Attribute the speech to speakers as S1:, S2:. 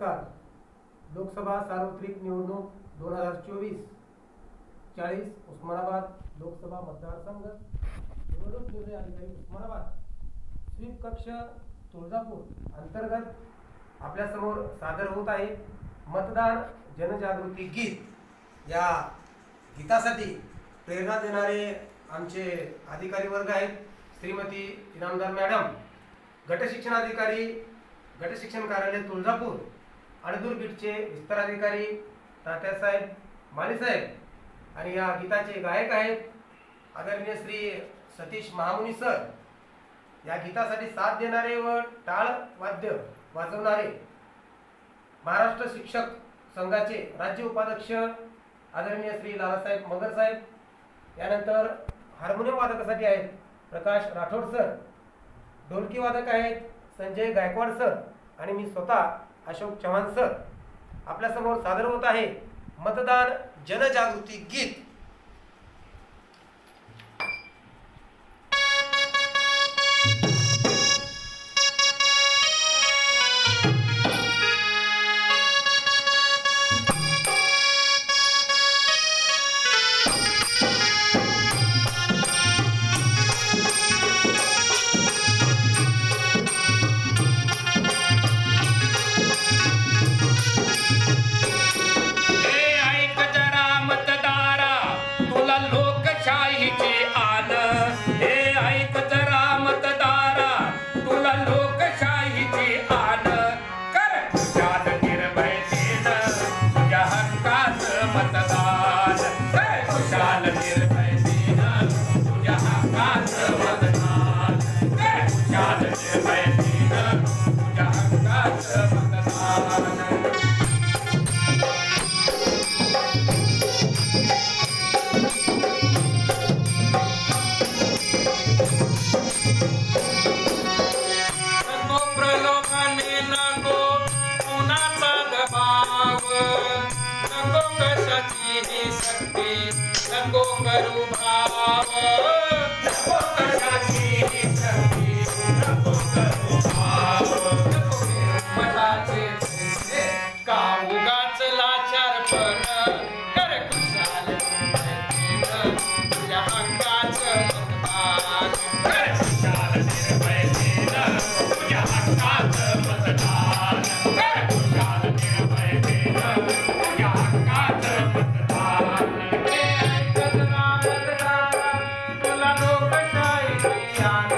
S1: लोकसभा सार्वत्रिक निवडणूक दोन हजार चोवीस चाळीस उस्मानाबाद लोकसभा मतदारसंघ. निवडणूक निर्णय अधिकारी उस्मानाबाद. स्वीप कक्ष तुळजापूर अंतर्गत आपल्यासमोर सादर होत आहे मतदान जनजागृती गीत. या गीतासाठी प्रेरणा देणारे आमचे अधिकारी वर्ग आहेत श्रीमती इनामदार मॅडम गटशिक्षण अधिकारी गटशिक्षण कार्यालय तुळजापूर. अणदूर बीटचे विस्तार अधिकारी तात्यासाहेब मालेसाहेब आणि या गीताचे गायक आहेत आदरणीय श्री सतीश महामुनी सर. या गीतासाठी साथ देणारे व टाळ वाद्य वाजवणारे महाराष्ट्र शिक्षक संघाचे राज्य उपाध्यक्ष आदरणीय श्री लालासाहेब मगर साहेब. यानंतर हार्मोनियम वादकासाठी आहेत प्रकाश राठोड सर. ढोलकी वादक आहेत संजय गायकवाड सर आणि मी स्वतः अशोक चव्हाण सर आपल्यासमोर सादर होत आहे मतदान जनजागृती गीत.
S2: शक्ती नको करू भाव. on.